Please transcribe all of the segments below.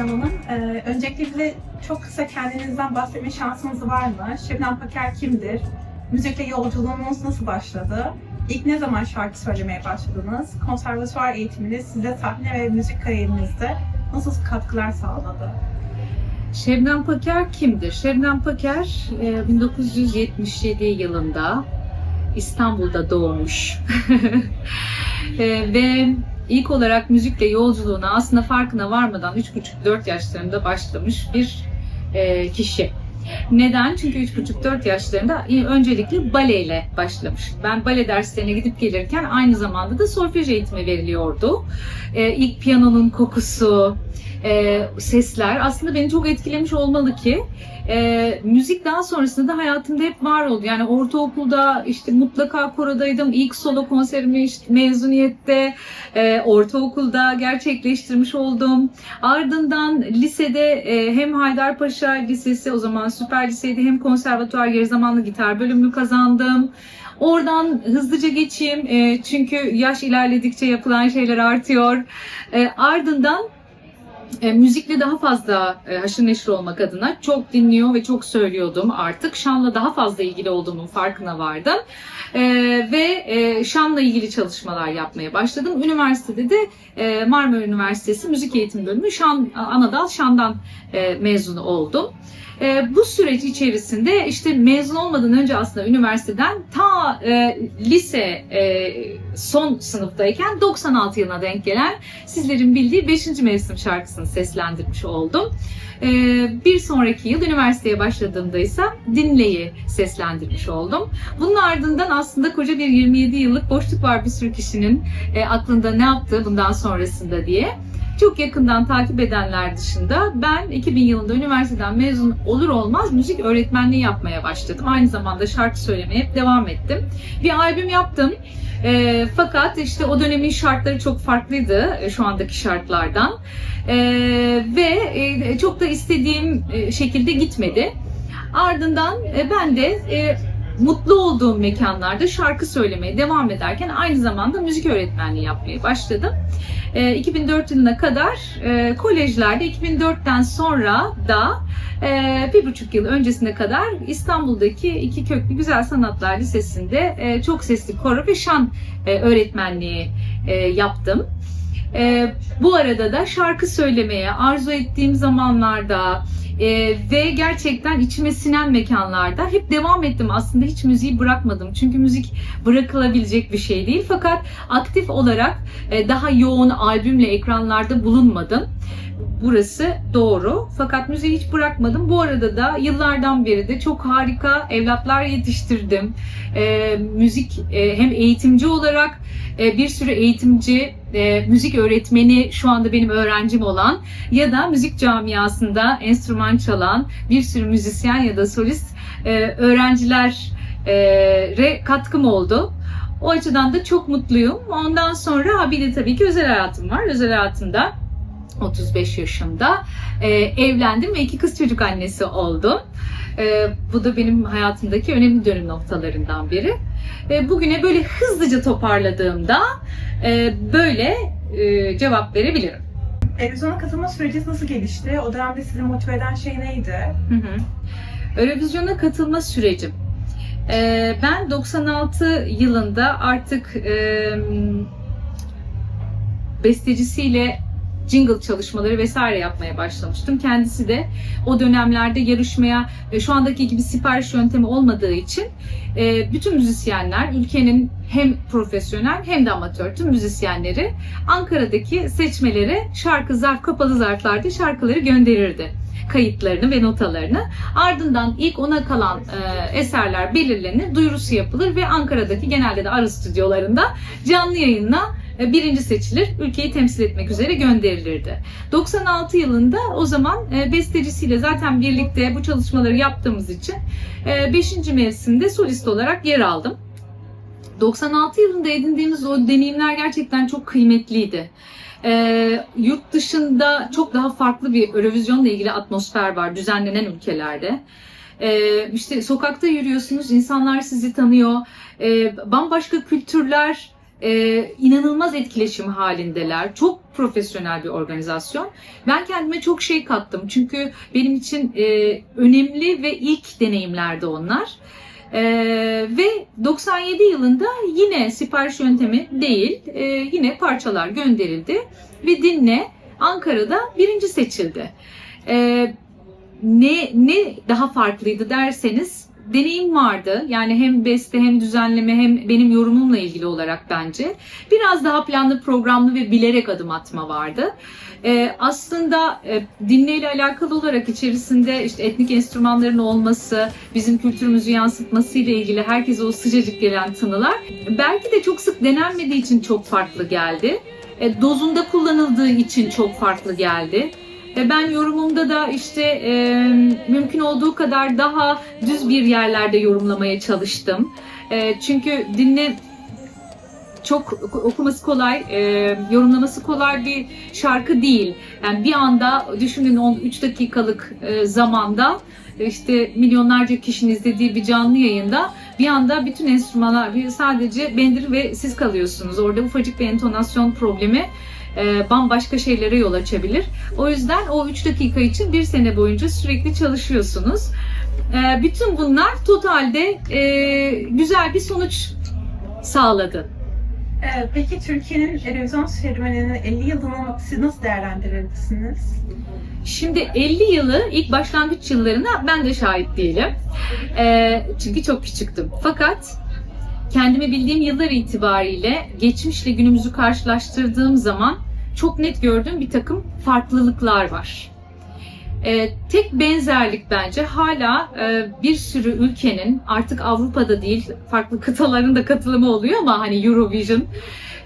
Hanım. Ee, öncelikle çok kısa kendinizden bahsetme şansınız var mı? Şebnem Paker kimdir? Müzikle yolculuğunuz nasıl başladı? İlk ne zaman şarkı söylemeye başladınız? Konservatuvar eğitiminiz size sahne ve müzik kariyerinizde nasıl katkılar sağladı? Şebnem Paker kimdir? Şebnem Paker e, 1977 yılında İstanbul'da doğmuş. E, ve ilk olarak müzikle yolculuğuna aslında farkına varmadan 3,5-4 yaşlarında başlamış bir e, kişi. Neden? Çünkü 3,5-4 yaşlarında öncelikle baleyle başlamış. Ben bale derslerine gidip gelirken aynı zamanda da solfej eğitimi veriliyordu. Ee, ilk piyanonun kokusu, e, sesler aslında beni çok etkilemiş olmalı ki e, müzik daha sonrasında da hayatımda hep var oldu. Yani ortaokulda işte mutlaka korodaydım. İlk solo konserimi işte mezuniyette, e, ortaokulda gerçekleştirmiş oldum. Ardından lisede e, hem Haydarpaşa Lisesi o zaman süper liseydi hem konservatuvar geri zamanlı gitar bölümünü kazandım. Oradan hızlıca geçeyim e, çünkü yaş ilerledikçe yapılan şeyler artıyor. E, ardından e, müzikle daha fazla e, haşır neşir olmak adına çok dinliyor ve çok söylüyordum artık. Şanla daha fazla ilgili olduğumun farkına vardım. E, ve e, şanla ilgili çalışmalar yapmaya başladım. Üniversitede de e, Marmara Üniversitesi Müzik Eğitim Bölümü Şan, Anadal Şan'dan e, mezun oldum. E, bu süreç içerisinde işte mezun olmadan önce aslında üniversiteden ta e, lise e, son sınıftayken 96 yılına denk gelen sizlerin bildiği 5. mevsim şarkısını seslendirmiş oldum. E, bir sonraki yıl üniversiteye başladığımda ise Dinle'yi seslendirmiş oldum. Bunun ardından aslında koca bir 27 yıllık boşluk var bir sürü kişinin e, aklında ne yaptı bundan sonrasında diye. Çok yakından takip edenler dışında ben 2000 yılında üniversiteden mezun olur olmaz müzik öğretmenliği yapmaya başladım. Aynı zamanda şarkı söylemeye hep devam ettim. Bir albüm yaptım. E, fakat işte o dönemin şartları çok farklıydı e, şu andaki şartlardan. E, ve e, çok da istediğim e, şekilde gitmedi. Ardından e, ben de mutlu olduğum mekanlarda şarkı söylemeye devam ederken aynı zamanda müzik öğretmenliği yapmaya başladım. E, 2004 yılına kadar e, kolejlerde 2004'ten sonra da e, bir buçuk yıl öncesine kadar İstanbul'daki iki köklü Güzel Sanatlar Lisesi'nde e, çok sesli koro ve şan öğretmenliği yaptım. Bu arada da şarkı söylemeye arzu ettiğim zamanlarda e, ve gerçekten içime sinen mekanlarda hep devam ettim. Aslında hiç müziği bırakmadım. Çünkü müzik bırakılabilecek bir şey değil. Fakat aktif olarak e, daha yoğun albümle ekranlarda bulunmadım. Burası doğru. Fakat müziği hiç bırakmadım. Bu arada da yıllardan beri de çok harika evlatlar yetiştirdim. E, müzik e, hem eğitimci olarak e, bir sürü eğitimci, e, müzik öğretmeni şu anda benim öğrencim olan ya da müzik camiasında enstrüman çalan bir sürü müzisyen ya da solist e, öğrencilere katkım oldu. O açıdan da çok mutluyum. Ondan sonra bir de tabii ki özel hayatım var. Özel hayatımda 35 yaşında e, evlendim ve iki kız çocuk annesi oldum. E, bu da benim hayatımdaki önemli dönüm noktalarından biri. E, bugüne böyle hızlıca toparladığımda e, böyle e, cevap verebilirim. Eurovision'a katılma süreci nasıl gelişti? O dönemde sizi motive eden şey neydi? Hı hı. Katılma sürecim. E, ben 96 yılında artık e, bestecisiyle jingle çalışmaları vesaire yapmaya başlamıştım. Kendisi de o dönemlerde yarışmaya şu andaki gibi sipariş yöntemi olmadığı için e, bütün müzisyenler ülkenin hem profesyonel hem de amatör tüm müzisyenleri Ankara'daki seçmelere şarkı zarf kapalı zarflarda şarkıları gönderirdi kayıtlarını ve notalarını. Ardından ilk ona kalan e, eserler belirlenir, duyurusu yapılır ve Ankara'daki genelde de ara stüdyolarında canlı yayınla birinci seçilir. Ülkeyi temsil etmek üzere gönderilirdi. 96 yılında o zaman e, bestecisiyle zaten birlikte bu çalışmaları yaptığımız için 5. mevsimde solist olarak yer aldım. 96 yılında edindiğimiz o deneyimler gerçekten çok kıymetliydi. E, yurt dışında çok daha farklı bir Eurovision'la ilgili atmosfer var düzenlenen ülkelerde. E, işte sokakta yürüyorsunuz, insanlar sizi tanıyor, e, bambaşka kültürler, e, inanılmaz etkileşim halindeler. Çok profesyonel bir organizasyon. Ben kendime çok şey kattım. Çünkü benim için e, önemli ve ilk deneyimlerdi onlar. E, ve 97 yılında yine sipariş yöntemi değil, e, yine parçalar gönderildi ve Dinle Ankara'da birinci seçildi. E, ne ne daha farklıydı derseniz deneyim vardı. Yani hem beste hem düzenleme hem benim yorumumla ilgili olarak bence. Biraz daha planlı, programlı ve bilerek adım atma vardı. Ee, aslında e, dinleyle alakalı olarak içerisinde işte etnik enstrümanların olması, bizim kültürümüzü yansıtması ile ilgili herkese o sıcacık gelen tınılar belki de çok sık denenmediği için çok farklı geldi. E, dozunda kullanıldığı için çok farklı geldi. Ben yorumumda da işte e, mümkün olduğu kadar daha düz bir yerlerde yorumlamaya çalıştım. E, çünkü dinle çok okuması kolay, e, yorumlaması kolay bir şarkı değil. Yani bir anda düşünün 3 dakikalık e, zamanda işte milyonlarca kişinin izlediği bir canlı yayında bir anda bütün enstrümanlar sadece bendir ve siz kalıyorsunuz. Orada ufacık bir entonasyon problemi e, bambaşka şeylere yol açabilir. O yüzden o 3 dakika için bir sene boyunca sürekli çalışıyorsunuz. E, bütün bunlar totalde e, güzel bir sonuç sağladı. Ee, peki Türkiye'nin Eurovision serüveninin 50 yılını siz nasıl değerlendirirsiniz? Şimdi 50 yılı ilk başlangıç yıllarına ben de şahit değilim. E, çünkü çok küçüktüm. Fakat kendimi bildiğim yıllar itibariyle geçmişle günümüzü karşılaştırdığım zaman çok net gördüğüm bir takım farklılıklar var. Ee, tek benzerlik bence hala e, bir sürü ülkenin artık Avrupa'da değil farklı kıtaların da katılımı oluyor ama hani Eurovision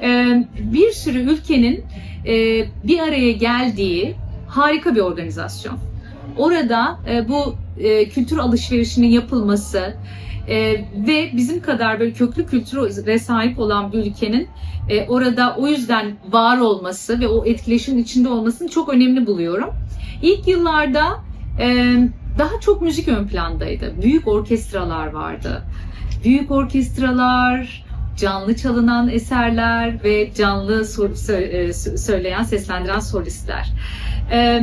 e, bir sürü ülkenin e, bir araya geldiği harika bir organizasyon. Orada e, bu e, kültür alışverişinin yapılması, ee, ve bizim kadar böyle köklü kültüre sahip olan bir ülkenin e, orada o yüzden var olması ve o etkileşimin içinde olmasını çok önemli buluyorum. İlk yıllarda e, daha çok müzik ön plandaydı. Büyük orkestralar vardı. Büyük orkestralar, canlı çalınan eserler ve canlı e, söyleyen, seslendiren solistler. E,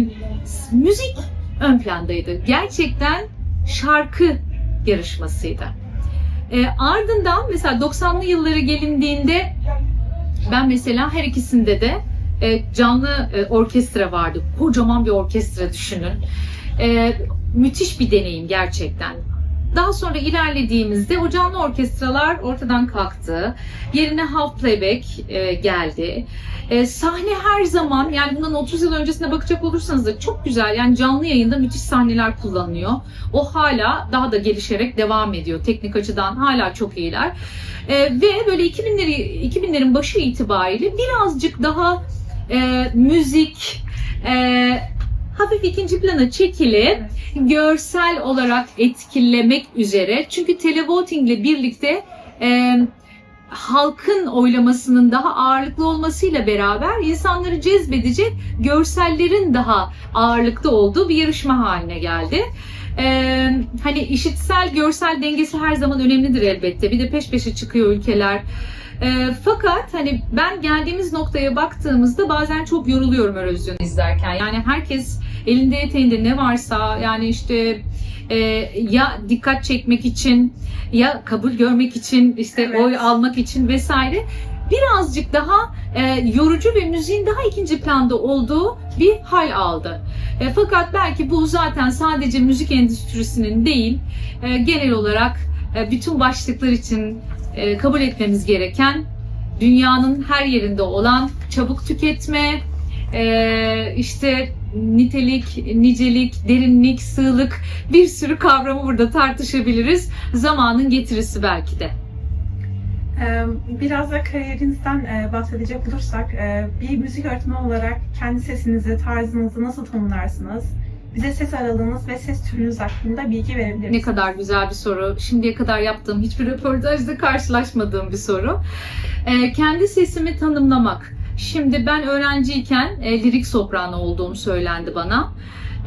müzik ön plandaydı. Gerçekten şarkı yarışmasıydı. E, ardından mesela 90'lı yılları gelindiğinde ben mesela her ikisinde de e, canlı e, orkestra vardı. Kocaman bir orkestra düşünün. E, müthiş bir deneyim gerçekten. Daha sonra ilerlediğimizde o canlı orkestralar ortadan kalktı. Yerine half playback e, geldi. E, sahne her zaman yani bundan 30 yıl öncesine bakacak olursanız da çok güzel. Yani canlı yayında müthiş sahneler kullanılıyor. O hala daha da gelişerek devam ediyor. Teknik açıdan hala çok iyiler. E, ve böyle 2000'leri 2000'lerin başı itibariyle birazcık daha e, müzik e, hafif ikinci plana çekilip görsel olarak etkilemek üzere. Çünkü televoting ile birlikte e, halkın oylamasının daha ağırlıklı olmasıyla beraber insanları cezbedecek görsellerin daha ağırlıkta olduğu bir yarışma haline geldi. Ee, hani işitsel görsel dengesi her zaman önemlidir elbette. Bir de peş peşe çıkıyor ülkeler. Ee, fakat hani ben geldiğimiz noktaya baktığımızda bazen çok yoruluyorum Eurovision izlerken. Yani herkes elinde eteğinde ne varsa yani işte e, ya dikkat çekmek için ya kabul görmek için işte Evet. oy almak için vesaire birazcık daha e, yorucu ve müziğin daha ikinci planda olduğu bir hal aldı. E, fakat belki bu zaten sadece müzik endüstrisinin değil e, genel olarak e, bütün başlıklar için e, kabul etmemiz gereken dünyanın her yerinde olan çabuk tüketme, e, işte nitelik, nicelik, derinlik, sığlık bir sürü kavramı burada tartışabiliriz. Zamanın getirisi belki de. Ee, Biraz da kariyerinizden e, bahsedecek olursak, e, bir müzik öğretmeni olarak kendi sesinizi, tarzınızı nasıl tanımlarsınız? Bize ses aralığınız ve ses türünüz hakkında bilgi verebilir Ne misiniz? kadar güzel bir soru. Şimdiye kadar yaptığım hiçbir röportajda karşılaşmadığım bir soru. Ee, kendi sesimi tanımlamak. Şimdi ben öğrenciyken e, lirik soprano olduğum söylendi bana.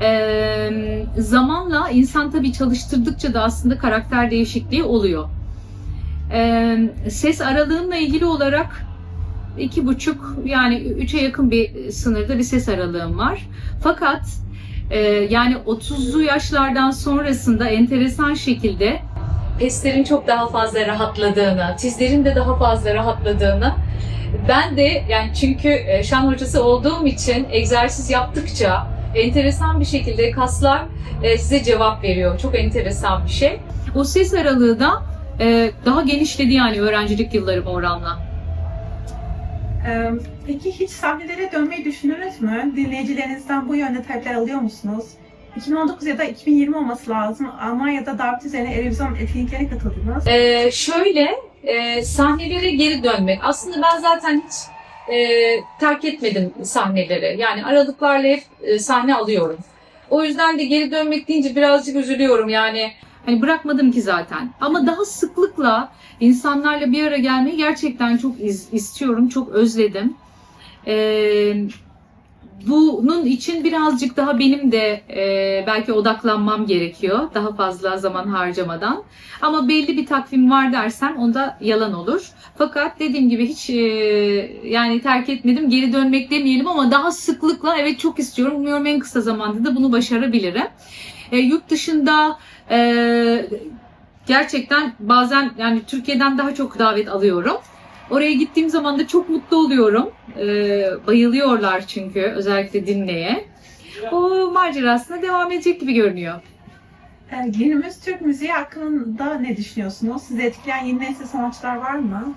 Ee, zamanla insan tabii çalıştırdıkça da aslında karakter değişikliği oluyor. Ee, ses aralığımla ilgili olarak iki buçuk yani üçe yakın bir sınırda bir ses aralığım var. Fakat e, yani 30'lu yaşlardan sonrasında enteresan şekilde peslerin çok daha fazla rahatladığını, tizlerin de daha fazla rahatladığını ben de yani çünkü e, şan hocası olduğum için egzersiz yaptıkça enteresan bir şekilde kaslar e, size cevap veriyor. Çok enteresan bir şey. O ses aralığı da e, daha genişledi yani öğrencilik yıllarım oranla. Ee, peki hiç sahnelere dönmeyi düşünürüz mü? Dinleyicilerinizden bu yönde talepler alıyor musunuz? 2019 ya da 2020 olması lazım. Almanya'da davet üzerine Eurovision etkinliklerine katıldınız. Ee, şöyle e, sahnelere geri dönmek. Aslında ben zaten hiç e, terk etmedim sahneleri. Yani aralıklarla hep e, sahne alıyorum. O yüzden de geri dönmek deyince birazcık üzülüyorum yani. Hani bırakmadım ki zaten. Ama daha sıklıkla insanlarla bir araya gelmeyi gerçekten çok iz- istiyorum, çok özledim. Ee, bunun için birazcık daha benim de e, belki odaklanmam gerekiyor. Daha fazla zaman harcamadan. Ama belli bir takvim var dersem onda yalan olur. Fakat dediğim gibi hiç e, yani terk etmedim. Geri dönmek demeyelim ama daha sıklıkla evet çok istiyorum. Umuyorum en kısa zamanda da bunu başarabilirim. E, yurt dışında e, gerçekten bazen yani Türkiye'den daha çok davet alıyorum. Oraya gittiğim zaman da çok mutlu oluyorum. E, bayılıyorlar çünkü özellikle dinleye. O macerasına devam edecek gibi görünüyor. Ee, günümüz Türk müziği hakkında ne düşünüyorsunuz? Sizi etkileyen yeni nesil sanatçılar var mı?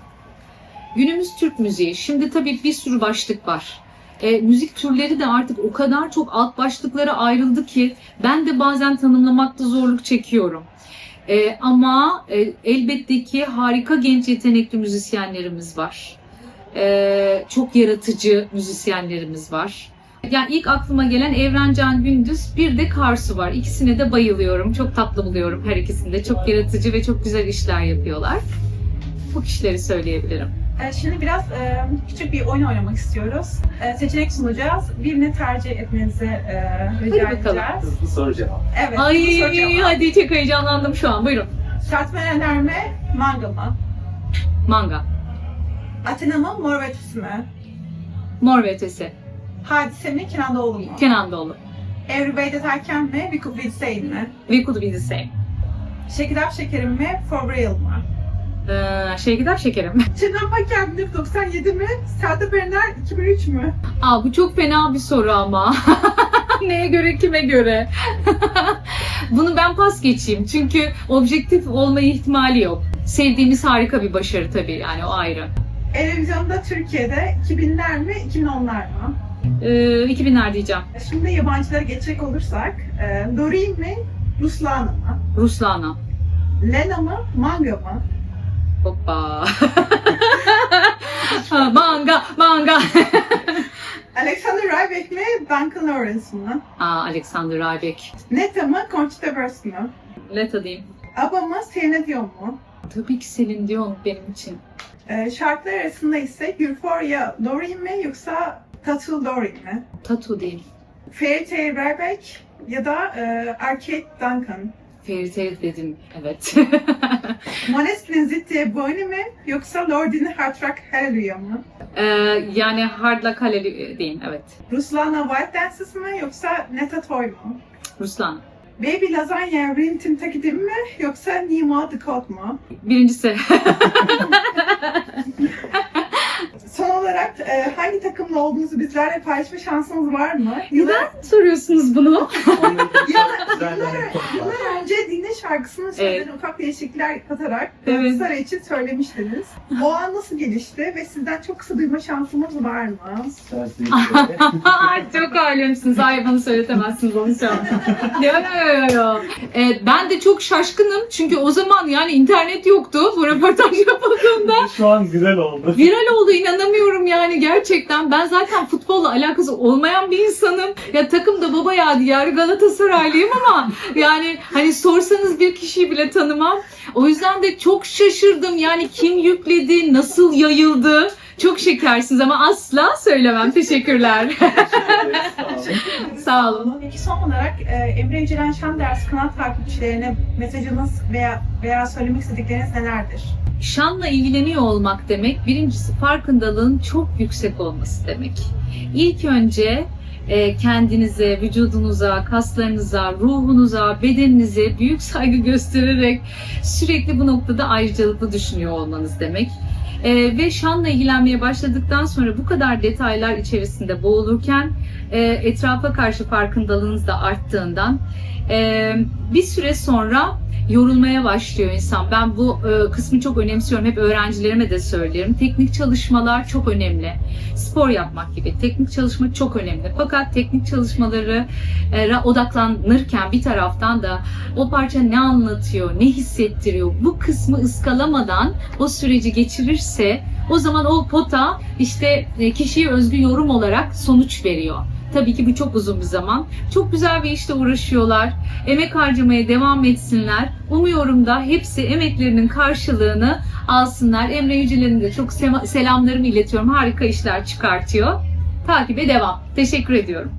Günümüz Türk müziği. Şimdi tabii bir sürü başlık var. E, müzik türleri de artık o kadar çok alt başlıklara ayrıldı ki ben de bazen tanımlamakta zorluk çekiyorum. E, ama e, elbette ki harika genç yetenekli müzisyenlerimiz var. E, çok yaratıcı müzisyenlerimiz var. Yani ilk aklıma gelen Evrencan Gündüz, bir de Karsu var. İkisine de bayılıyorum. Çok tatlı buluyorum her ikisinde. Çok yaratıcı ve çok güzel işler yapıyorlar. Bu kişileri söyleyebilirim. Ee, şimdi biraz e, küçük bir oyun oynamak istiyoruz. Ee, seçenek sunacağız. Birini tercih etmenizi e, rica Hadi bakalım. edeceğiz. Hızlı soru cevap. Evet. Ay soru cevap. hadi çok heyecanlandım şu an. Buyurun. Şartmen önerme, manga mı? Manga. Athena mı, Mor ve Ötesi mi? Mor ve Ötesi. Hadise mi, Kenan Doğulu mu? Kenan Doğulu. Evri Bey'de Terken mi, We Could Be The Same mi? We could be the same. Şekilaf Şekerim mi, For Real mı? Ee, şey gider şekerim. Şebnem Paker 1997 mi, Sertab Erener 2003 mü? Aa bu çok fena bir soru ama. Neye göre kime göre? Bunu ben pas geçeyim. Çünkü objektif olma ihtimali yok. Sevdiğimiz harika bir başarı tabii yani o ayrı. Televizyonda Türkiye'de 2000'ler mi, 2010'lar mı? Ee, 2000'ler diyeceğim. Şimdi yabancılara geçecek olursak, e, Doreen mi, Ruslana mı? Ruslana. Lena mı, Manga mı? Hoppa. Manga, manga. Alexander Rybak mi, Duncan Lawrence mı? Aa, Alexander Rybak. Neta mı, Conchita Wurst mı? Leta diyeyim. ABBA mı, Selena Dion mu? Tabii ki Selin Dion benim için. E, şarkılar arasında ise Euphoria Doreen mi, yoksa Tattoo Doreen mi? Tatu diyeyim. Fairy Tale Rybak ya da e, Arcade Duncan. Fairy Tail dedim. Evet. Måneskin'in Zittiye Boyne mi, yoksa Lordi'nin Hard Rock Hallelujah mı? Ee, yani Hard Luck Hallelujah diyeyim. Evet. Ruslana White Dances mı, yoksa Neta Toy mu? Ruslan. Baby Lasagna Rin Tim Takidim mi, yoksa Nima The Code mu? Birincisi. Olarak e, hangi takımla olduğunuzu bizlerle paylaşma şansınız var mı? Yıllar, Soruyorsunuz bunu. Yıllar- önce Dinle şarkısının sözlerine ufak değişiklikler katarak Evet. Galatasaray için söylemiştiniz. O an nasıl gelişti ve sizden çok kısa duyma şansımız var mı? Çok alemsiniz. Hayır bana söyletemezsiniz onu şu an. Yo, yo, yo, yo. Ee, ben de çok şaşkınım. Çünkü o zaman yani internet yoktu bu röportaj yapıldığında. Şu an güzel oldu. Viral oldu inanamıyorum yani gerçekten. Ben zaten futbolla alakası olmayan bir insanım. Ya takım da baba yadigarı Galatasaraylıyım ama yani hani sorsanız bir kişiyi bile tanımam. O yüzden de çok şaşırdım. Yani kim yükledi, nasıl yayıldı. Çok şekersiniz ama asla söylemem. Teşekkürler. Evet, sağ olun. Sağ olun. Peki son olarak e, Emre Yücelen Şenders kanal takipçilerine mesajınız veya veya söylemek istedikleriniz nelerdir? Şanla ilgileniyor olmak demek birincisi farkındalığın çok yüksek olması demek. İlk önce e, kendinize, vücudunuza, kaslarınıza, ruhunuza, bedeninize büyük saygı göstererek sürekli bu noktada ayrıcalıklı düşünüyor olmanız demek. E, ve şanla ilgilenmeye başladıktan sonra bu kadar detaylar içerisinde boğulurken e, etrafa karşı farkındalığınız da arttığından e, bir süre sonra yorulmaya başlıyor insan. Ben bu e, kısmı çok önemsiyorum. Hep öğrencilerime de söylerim. Teknik çalışmalar çok önemli. Spor yapmak gibi teknik çalışma çok önemli. Fakat teknik çalışmaları e, odaklanırken bir taraftan da o parça ne anlatıyor, ne hissettiriyor bu kısmı ıskalamadan o süreci geçirirse o zaman o pota işte e, kişiye özgü yorum olarak sonuç veriyor. Tabii ki bu çok uzun bir zaman. Çok güzel bir işte uğraşıyorlar. Emek harcamaya devam etsinler. Umuyorum da hepsi emeklerinin karşılığını alsınlar. Emre Yüceler'in de çok selamlarımı iletiyorum. Harika işler çıkartıyor. Takibe devam. Teşekkür ediyorum.